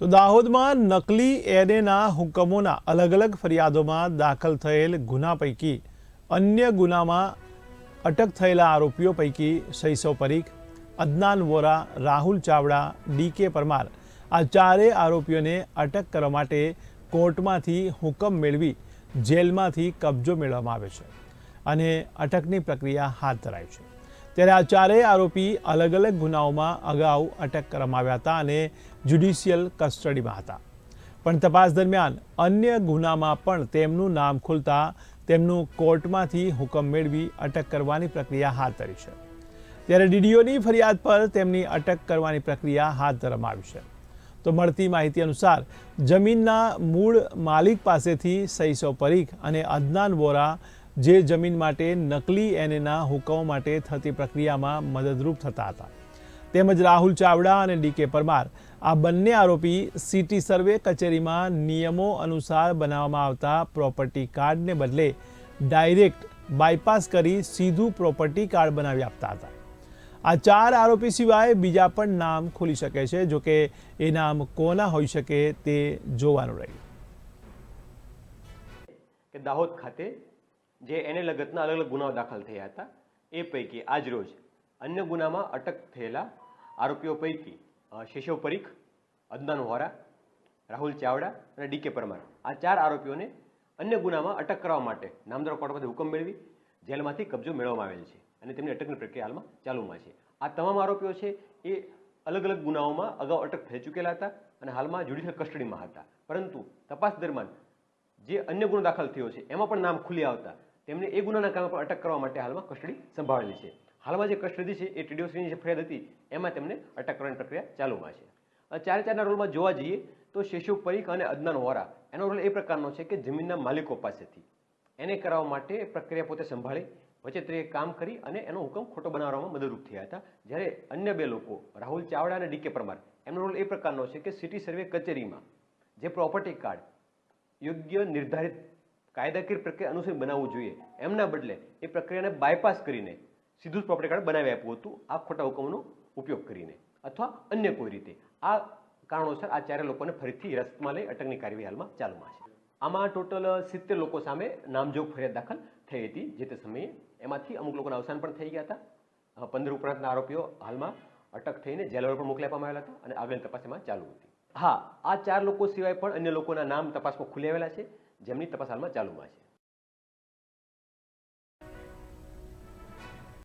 તો દાહોદમાં નકલી એરેના હુકમોના અલગ અલગ ફરિયાદોમાં દાખલ થયેલ ગુના પૈકી અન્ય ગુનામાં અટક થયેલા આરોપીઓ પૈકી શૈસવ પરીખ અદનાન વોરા, રાહુલ ચાવડા ડીકે પરમાર આ ચારેય આરોપીઓને અટક કરવા માટે કોર્ટમાંથી હુકમ મેળવી જેલમાંથી કબજો મેળવવામાં આવ્યો છે અને અટકની પ્રક્રિયા હાથ ધરાઈ છે. ત્યારે આ ચારેય આરોપી અલગ અલગ ગુનાઓમાં અગાઉ અટક કરવામાં આવ્યા હતા અને જ્યુડિશિયલ કસ્ટડીમાં હતા. પણ તપાસ દરમિયાન અન્ય ગુનામાં પણ તેમનું નામ ખુલતા તેમનું કોર્ટમાંથી હુકમ મેળવી અટક કરવાની પ્રક્રિયા હાથ ધરી છે. ત્યારે ડીડીઓની ફરિયાદ પર તેમની અટક કરવાની પ્રક્રિયા હાથ ધરવામાં આવી છે. તો મળતી માહિતી અનુસાર, જમીનના મૂળ માલિક પાસેથી સૈસો પરીખ અને અદનાન વોરા જે જમીન માટે નકલી એનેના હુકમો માટે થતી પ્રક્રિયામાં મદદરૂપ થતા હતા. તેમજ રાહુલ ચાવડા અને ડીકે પરમાર આ બંને આરોપી સિટી સર્વે કચેરીમાં નિયમો અનુસાર બનાવવામાં આવતા પ્રોપર્ટી કાર્ડને બદલે ડાયરેક્ટ બાયપાસ કરી સીધું પ્રોપર્ટી કાર્ડ બનાવી આપતા હતા. આ ચાર આરોપી સિવાય બીજા પણ નામ ખુલી શકે છે, જો કે એ નામ કોના હોઈ શકે તે જોવાનું રહ્યું. દાહોદ ખાતે જે એને લગતના અલગ અલગ ગુનાઓ દાખલ થયા હતા, એ પૈકી આજરોજ અન્ય ગુનામાં અટક થયેલા આરોપીઓ પૈકી શેષવ પરીખ, અદનાન વોરા, રાહુલ ચાવડા અને ડીકે પરમાર. આ ચાર આરોપીઓને અન્ય ગુનામાં અટક કરવા માટે નામદાર કોર્ટમાંથી હુકમ મેળવી જેલમાંથી કબજો મેળવવામાં આવેલ છે અને તેમની અટકની પ્રક્રિયા હાલમાં ચાલુમાં છે. આ તમામ આરોપીઓ છે એ અલગ અલગ ગુનાઓમાં અગાઉ અટક થઈ ચૂકેલા હતા અને હાલમાં જ્યુડિશિયલ કસ્ટડીમાં હતા. પરંતુ તપાસ દરમિયાન જે અન્ય ગુનો દાખલ થયો છે, એમાં પણ નામ ખુલી આવતા, તેમને એ ગુનાના કારણે પણ અટક કરવા માટે હાલમાં કસ્ટડી સંભાળેલી છે. હાલમાં જે કસ્ટડી છે, એ ટીડીઓસીની જે ફરિયાદ હતી, એમાં તેમને અટક કરવાની પ્રક્રિયા ચાલુમાં છે. ચારે ચારના રોલમાં જોવા જઈએ, તો શેષુ પરીખ અને અદનાન વોરા, એનો રોલ એ પ્રકારનો છે કે જમીનના માલિકો પાસેથી. એને કરાવવા માટે પ્રક્રિયા પોતે સંભાળી વચેત્રીએ કામ કરી અને એનો હુકમ ખોટો બનાવવામાં મદદરૂપ થયા હતા. જ્યારે અન્ય બે લોકો, રાહુલ ચાવડા અને ડીકે પરમાર, એમનો રોલ એ પ્રકારનો છે કે સિટી સર્વે કચેરીમાં જે પ્રોપર્ટી કાર્ડ યોગ્ય નિર્ધારિત કાયદાકીય પ્રક્રિયા અનુસાર બનાવવું જોઈએ. એમના બદલે એ પ્રક્રિયાને બાયપાસ કરીને સીધું જ પ્રોપર્ટી કાર્ડ બનાવી આપ્યું હતું, આ ખોટા હુકમનો ઉપયોગ કરીને. અથવા અન્ય કોઈ રીતે. આ કારણોસર આ ચારે લોકોને ફરીથી હિરાસતમાં લઈ અટકની કાર્યવાહી હાલમાં ચાલુમાં છે. આમાં ટોટલ સિત્તેર લોકો સામે નામજોગ ફરિયાદ દાખલ થઈ હતી જે તે સમયે એમાંથી અમુક લોકોના અવસાન પણ થઈ ગયા હતા. પંદર ઉપરાંતના આરોપીઓ હાલમાં અટક થઈને જેલવર પણ મોકલી આપવામાં આવેલા હતા અને આગળની તપાસ એમાં ચાલુ હતી. હા, આ ચાર લોકો સિવાય પણ અન્ય લોકોના નામ તપાસમાં ખુલી આવેલા છે, જેમની તપાસ હાલમાં ચાલુમાં છે.